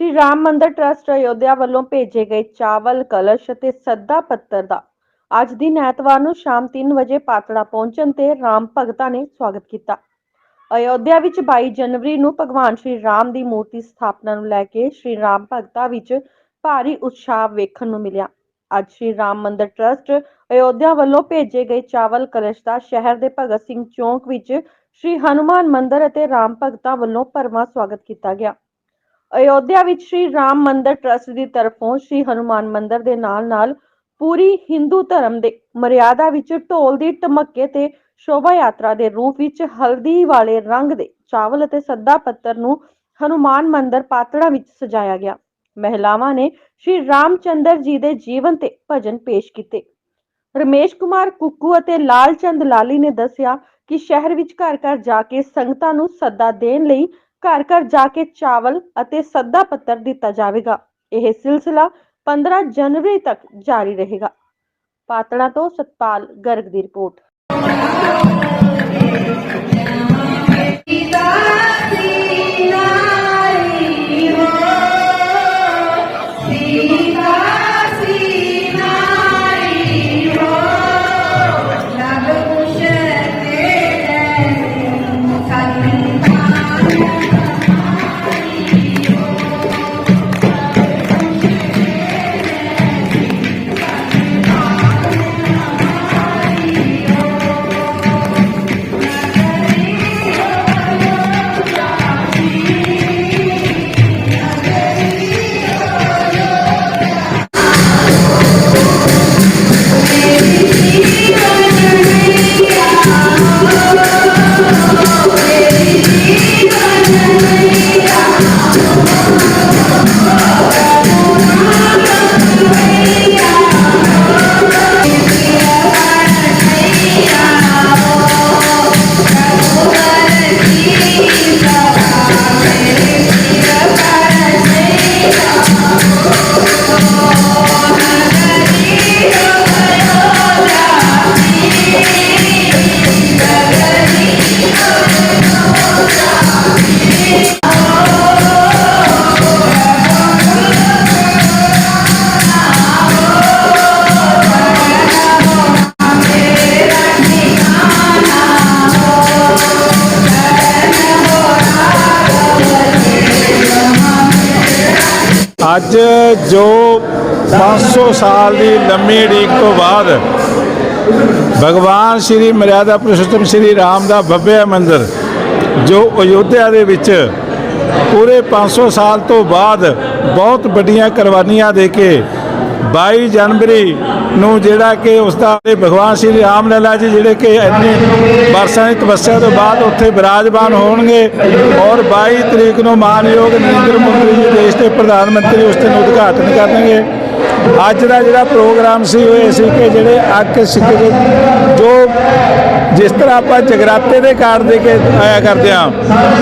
ਸ਼੍ਰੀ ਰਾਮ ਮੰਦਿਰ ਟਰਸਟ ਅਯੋਧਿਆ ਵੱਲੋਂ ਭੇਜੇ ਗਏ ਚਾਵਲ, ਕਲਸ਼ ਅਤੇ ਸੱਦਾ ਪੱਤਰ ਦਾ ਅੱਜ ਦਿਨ ਐਤਵਾਰ ਨੂੰ ਸ਼ਾਮ 3 ਵਜੇ ਪਾਤੜਾ ਪਹੁੰਚਣ ਤੇ ਰਾਮ ਭਗਤਾਂ ਨੇ ਸਵਾਗਤ ਕੀਤਾ। ਅਯੋਧਿਆ ਵਿੱਚ 22 ਜਨਵਰੀ ਨੂੰ ਭਗਵਾਨ ਸ਼੍ਰੀ ਰਾਮ ਦੀ ਮੂਰਤੀ ਸਥਾਪਨਾ ਨੂੰ ਲੈ ਕੇ ਸ਼੍ਰੀ ਰਾਮ ਭਗਤਾਂ ਵਿੱਚ ਭਾਰੀ ਉਤਸ਼ਾਹ ਵੇਖਣ ਨੂੰ ਮਿਲਿਆ। ਅੱਜ ਸ਼੍ਰੀ ਰਾਮ ਮੰਦਿਰ ਟਰਸਟ ਅਯੋਧਿਆ ਵੱਲੋਂ ਭੇਜੇ ਗਏ ਚਾਵਲ, ਕਲਸ਼ ਦਾ ਸ਼ਹਿਰ ਦੇ ਭਗਤ ਸਿੰਘ ਚੌਂਕ ਵਿੱਚ ਸ਼੍ਰੀ ਹਨੂਮਾਨ ਮੰਦਿਰ ਅਤੇ ਰਾਮ ਭਗਤਾਂ ਵੱਲੋਂ ਭਰਵਾਂ ਸਵਾਗਤ ਕੀਤਾ ਗਿਆ। ਅਯੋਧਿਆ ਵਿੱਚ ਸ਼੍ਰੀ ਰਾਮ ਮੰਦਿਰ ਟਰਸਟ ਦੀ ਤਰਫੋਂ ਸ਼੍ਰੀ ਹਨੂਮਾਨ ਮੰਦਿਰ ਦੇ ਨਾਲ-ਨਾਲ ਪੂਰੀ ਹਿੰਦੂ ਧਰਮ ਦੇ ਮਰਿਆਦਾ ਵਿੱਚ ਢੋਲ ਦੀ ਧਮੱਕੇ ਤੇ ਸ਼ੋਭਾ ਯਾਤਰਾ ਦੇ ਰੂਪ ਵਿੱਚ ਹਲਦੀ ਵਾਲੇ ਰੰਗ ਦੇ ਚਾਵਲ ਅਤੇ ਸੱਦਾ ਪੱਤਰ ਨੂੰ ਹਨੂਮਾਨ ਮੰਦਿਰ ਪਾਤੜਾ ਵਿੱਚ ਸਜਾਇਆ ਗਿਆ। ਮਹਿਲਾਵਾਂ ਨੇ ਸ਼੍ਰੀ ਰਾਮਚੰਦਰ ਜੀ ਦੇ ਜੀਵਨ ਤੇ ਭਜਨ ਪੇਸ਼ ਕੀਤੇ। ਰਮੇਸ਼ ਕੁਮਾਰ ਕੁੱਕੂ ਅਤੇ ਲਾਲ ਚੰਦ ਲਾਲੀ ਨੇ ਦੱਸਿਆ ਕਿ ਸ਼ਹਿਰ ਵਿੱਚ ਘਰ ਘਰ ਜਾ ਕੇ ਸੰਗਤਾਂ ਨੂੰ ਸੱਦਾ ਦੇਣ ਲਈ ਘਰ ਘਰ ਜਾ ਕੇ ਚਾਵਲ ਅਤੇ ਸੱਦਾ ਪੱਤਰ ਦਿੱਤਾ ਜਾਵੇਗਾ। ਇਹ ਸਿਲਸਿਲਾ 15 ਜਨਵਰੀ ਤੱਕ ਜਾਰੀ ਰਹੇਗਾ। ਪਾਤੜਾ ਤੋਂ ਸਤਪਾਲ ਗਰਗ ਦੀ ਰਿਪੋਰਟ। ਅੱਜ ਜੋ 500 ਸਾਲ ਦੀ ਲੰਮੀ ਉਡੀਕ ਤੋਂ ਬਾਅਦ ਭਗਵਾਨ ਸ਼੍ਰੀ ਮਰਿਆਦਾ ਪੁਰਸ਼ੋਤਮ ਸ਼੍ਰੀ ਰਾਮ ਦਾ ਭव्य ਮੰਦਿਰ, ਜੋ ਅਯੋਧਿਆ ਦੇ ਵਿੱਚ ਪੂਰੇ 500 ਸਾਲ ਤੋਂ ਬਾਅਦ ਬਹੁਤ ਵੱਡੀਆਂ ਕੁਰਬਾਨੀਆਂ ਦੇ ਕੇ 22 ਜਨਵਰੀ ਨੂੰ ਜਿਹੜਾ ਕਿ ਉਸ ਦਾ ਭਗਵਾਨ ਸ਼੍ਰੀ ਰਾਮ ਲੱਲਾ ਜੀ ਜਿਹੜੇ ਕਿ ਇੰਨੇ ਵਰਸਾਂ ਦੀ ਤਪੱਸਿਆ ਤੋਂ ਬਾਅਦ ਉੱਥੇ ਵਿਰਾਜਮਾਨ ਹੋਣਗੇ ਔਰ 22 ਤਰੀਕ ਨੂੰ ਮਾਨਯੋਗ ਨਰਿੰਦਰ ਮੋਦੀ ਜੀ ਦੇਸ਼ ਦੇ ਪ੍ਰਧਾਨ ਮੰਤਰੀ ਉਸ ਦਿਨ ਉਦਘਾਟਨ ਕਰਨਗੇ। ਅੱਜ ਦਾ ਜਿਹੜਾ ਪ੍ਰੋਗਰਾਮ ਸੀ ਉਹ ਇਹ ਸੀ ਕਿ ਜਿਹੜੇ ਅੱਕ ਸਿੱਖ ਜੋ ਜਿਸ ਤਰ੍ਹਾਂ ਆਪਾਂ ਜਗਰਾਤੇ ਦੇ ਕਾਰਡ ਦੇ ਕੇ ਆਇਆ ਕਰਦੇ ਆ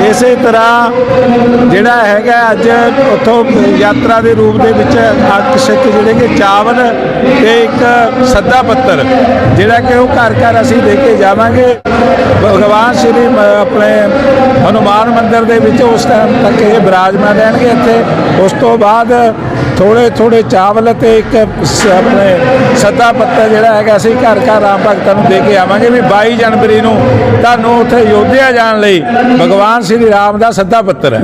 ਇਸੇ ਤਰ੍ਹਾਂ ਜਿਹੜਾ ਹੈਗਾ ਅੱਜ ਉੱਥੋਂ ਯਾਤਰਾ ਦੇ ਰੂਪ ਦੇ ਵਿੱਚ ਅੱਕ ਸਿੱਖ ਜਿਹੜੇ ਕਿ ਚਾਵਲ ਤੇ ਇੱਕ ਸੱਦਾ ਪੱਤਰ ਜਿਹੜਾ ਕਿ ਉਹ ਘਰ ਘਰ ਅਸੀਂ ਦੇ ਕੇ ਜਾਵਾਂਗੇ। ਭਗਵਾਨ ਸ਼੍ਰੀ ਆਪਣੇ ਹਨੂਮਾਨ ਮੰਦਿਰ ਦੇ ਵਿੱਚ ਉਸ ਟਾਈਮ ਤੱਕ ਇਹ ਬਿਰਾਜਮਾਨ ਰਹਿਣਗੇ ਇੱਥੇ। ਉਸ ਤੋਂ ਬਾਅਦ ਥੋੜੇ ਥੋੜੇ ਚਾਵਲ ਤੇ ਇੱਕ ਆਪਣੇ ਸੱਦਾ ਪੱਤਰ ਜਿਹੜਾ ਹੈਗਾ, ਅਸੀਂ ਘਰ ਘਰ ਰਾਮ ਭਗਤਾਂ ਨੂੰ ਦੇ ਕੇ ਆਵਾਂਗੇ ਵੀ 22 ਜਨਵਰੀ ਨੂੰ ਤੁਹਾਨੂੰ ਉੱਥੇ ਯੋਧਿਆ ਜਾਣ ਲਈ ਭਗਵਾਨ ਸ਼੍ਰੀ ਰਾਮ ਦਾ ਸੱਦਾ ਪੱਤਰ ਹੈ।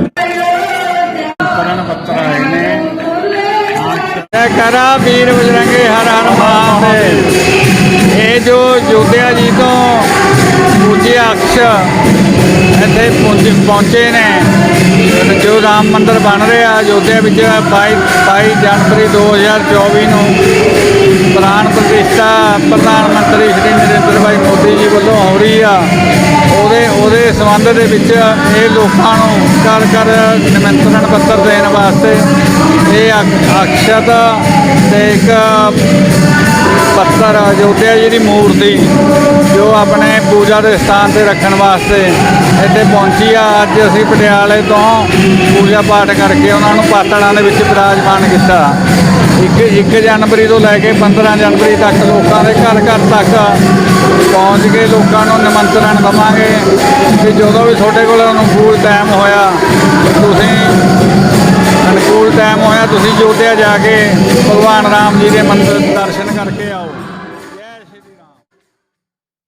ਜੈ ਕਰਾ ਵੀਰ ਬਜਰੰਗੇ ਹਰ ਹਰ ਮਹਾਦੇਵ ਇਹ ਜੋ ਜੋਧਿਆ ਜੀ ਤੋਂ ਪੂਜੇ ਅਕਸ਼ ਇੱਥੇ ਪਹੁੰਚੇ ਪਹੁੰਚੇ ਨੇ, ਜੋ ਰਾਮ ਮੰਦਰ ਬਣ ਰਿਹਾ ਅਯੋਧਿਆ ਵਿੱਚ 22 22 ਜਨਵਰੀ 2024 ਨੂੰ ਆ। ਉਹਦੇ ਉਹਦੇ ਸੰਬੰਧ ਦੇ ਵਿੱਚ ਇਹ ਲੋਕਾਂ ਨੂੰ ਕਰ ਕਰ ਨਿਮੰਤਰਣ ਪੱਤਰ ਦੇਣ ਵਾਸਤੇ ਇਹ ਅਕਸ਼ਤ ਤੇ ਇੱਕ ਪੱਤਰ ਅਯੋਧਿਆ ਜੀ ਦੀ ਮੂਰਤੀ, ਜੋ ਆਪਣੇ ਪੂਜਾ ਦੇ ਸਥਾਨ ਤੇ ਰੱਖਣ ਵਾਸਤੇ ਇੱਥੇ ਪਹੁੰਚੀ ਆ। ਅੱਜ ਅਸੀਂ ਪਟਿਆਲੇ ਤੋਂ ਪੂਜਾ ਪਾਠ ਕਰਕੇ ਉਹਨਾਂ ਨੂੰ ਪਾਤੜਾਂ ਦੇ ਵਿੱਚ ਵਿਰਾਜਮਾਨ ਕੀਤਾ। ਇੱਕ ਇੱਕ ਜਨਵਰੀ ਤੋਂ ਲੈ ਕੇ 15 ਜਨਵਰੀ ਤੱਕ ਲੋਕਾਂ ਦੇ ਘਰ ਘਰ ਤੱਕ ਪਹੁੰਚ ਕੇ ਲੋਕਾਂ ਨੂੰ ਨਿਮੰਤਰਣ ਦਵਾਂਗੇ ਕਿ ਜਦੋਂ ਵੀ ਤੁਹਾਡੇ ਕੋਲ ਅਨੁਕੂਲ ਟਾਈਮ ਹੋਇਆ, ਤੁਸੀਂ ਅਨੁਕੂਲ ਟਾਈਮ ਹੋਇਆ, ਤੁਸੀਂ ਅਯੋਧਿਆ ਜਾ ਕੇ ਭਗਵਾਨ ਰਾਮ ਜੀ ਦੇ ਮੰਦਰ ਦਰਸ਼ਨ ਕਰਕੇ ਆਓ।